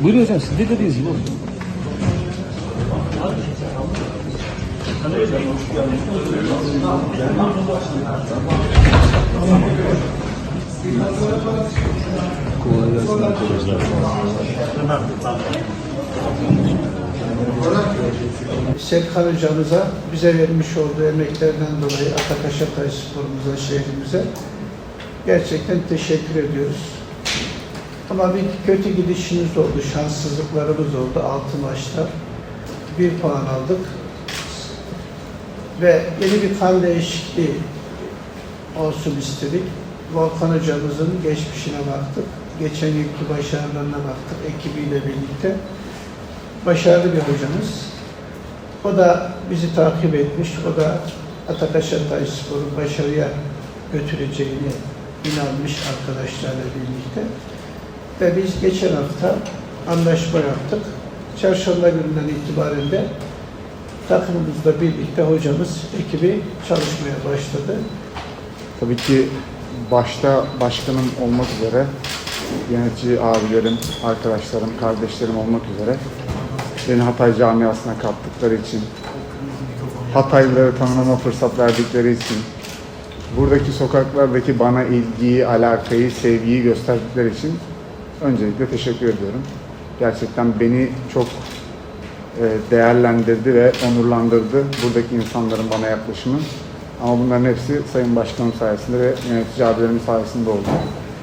Buyurun hocam siz de dediğiniz gibi oldu. Serkan hocamıza bize vermiş olduğu emeklerden dolayı Atakaş Hatay sporumuza, şehrimize gerçekten teşekkür ediyoruz. Ama bir kötü gidişimiz oldu, şanssızlıklarımız oldu altı maçta. Bir puan aldık. Ve yeni bir kan değişikliği olsun istedik. Volkan hocamızın geçmişine baktık. Geçen yılki başarılarına baktık ekibiyle birlikte. Başarılı bir hocamız. O da bizi takip etmiş. O da Atakaş Hatay Spor'u başarıya götüreceğini inanmış arkadaşlarla birlikte. Ve biz geçen hafta anlaşma yaptık. Çarşamba gününden itibaren de takımımızla birlikte hocamız ekibi çalışmaya başladı. Tabii ki başta başkanım olmak üzere yönetici abilerim, arkadaşlarım, kardeşlerim olmak üzere beni Hatay camiasına kattıkları için, Hataylıları tanımama fırsat verdikleri için, buradaki sokaklardaki bana ilgiyi, alakayı, sevgiyi gösterdikleri için öncelikle teşekkür ediyorum. Gerçekten beni çok e, değerlendirdi ve onurlandırdı buradaki insanların bana yaklaşımı. Ama bunların hepsi Sayın Başkanım sayesinde ve yönetici abilerim sayesinde oldu.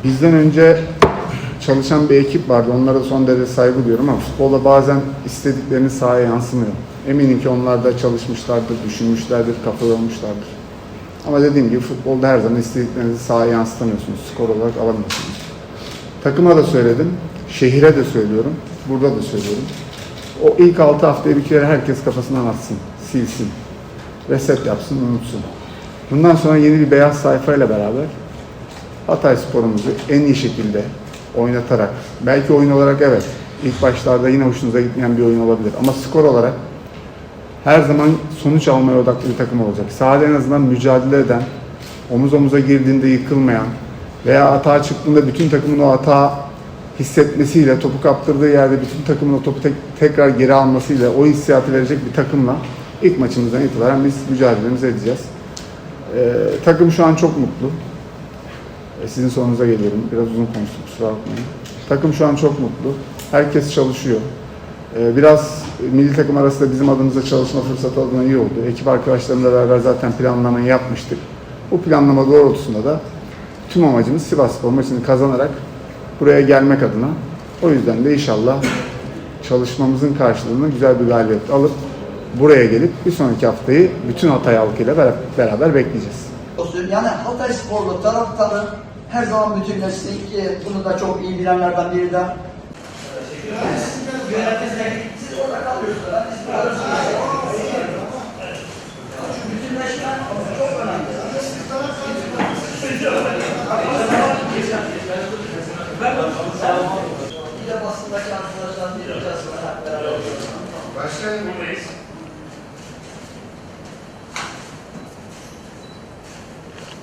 Bizden önce çalışan bir ekip vardı. Onlara son derece saygı duyuyorum ama futbolda bazen istediklerini sahaya yansımıyor. Eminim ki onlar da çalışmışlardır, düşünmüşlerdir, kafa yormuşlardır. Ama dediğim gibi futbolda her zaman istediklerinizi sahaya yansıtamıyorsunuz. Skor olarak alamıyorsunuz. Takıma da söyledim, şehire de söylüyorum, burada da söylüyorum. O ilk 6 haftayı bir kere herkes kafasından atsın, silsin. Reset yapsın, unutsun. Bundan sonra yeni bir beyaz sayfayla beraber Hatay sporumuzu en iyi şekilde oynatarak, belki oyun olarak evet, ilk başlarda yine hoşunuza gitmeyen bir oyun olabilir ama skor olarak her zaman sonuç almaya odaklı bir takım olacak. Sahada en azından mücadele eden, omuz omuza girdiğinde yıkılmayan veya hata çıktığında bütün takımın o hata hissetmesiyle, topu kaptırdığı yerde bütün takımın o topu tek- tekrar geri almasıyla o hissiyatı verecek bir takımla ilk maçımızdan itibaren biz mücadelemizi edeceğiz. Ee, takım şu an çok mutlu. Ee, Sizin sorunuza geliyorum. Biraz uzun konuştuk kusura bakmayın. Takım şu an çok mutlu. Herkes çalışıyor. Ee, Biraz milli takım arasında bizim adımıza çalışma fırsatı adına iyi oldu. Ekip arkadaşlarımla beraber zaten planlamayı yapmıştık. Bu planlama doğrultusunda da tüm amacımız Sivasspor maçını kazanarak buraya gelmek adına. O yüzden de inşallah çalışmamızın karşılığını güzel bir galibiyet alıp buraya gelip bir sonraki haftayı bütün Hatay halkıyla beraber, bekleyeceğiz. Yani Hatay sporlu taraftarı her zaman bütünleşsin ki bunu da çok iyi bilenlerden biri de. Siz orada kalıyorsunuz. Biz burada Çünkü bütünleşme çok önemli. Bir de basındaki arkadaşlar bir hocasıyla beraber. Başkanım buradayız.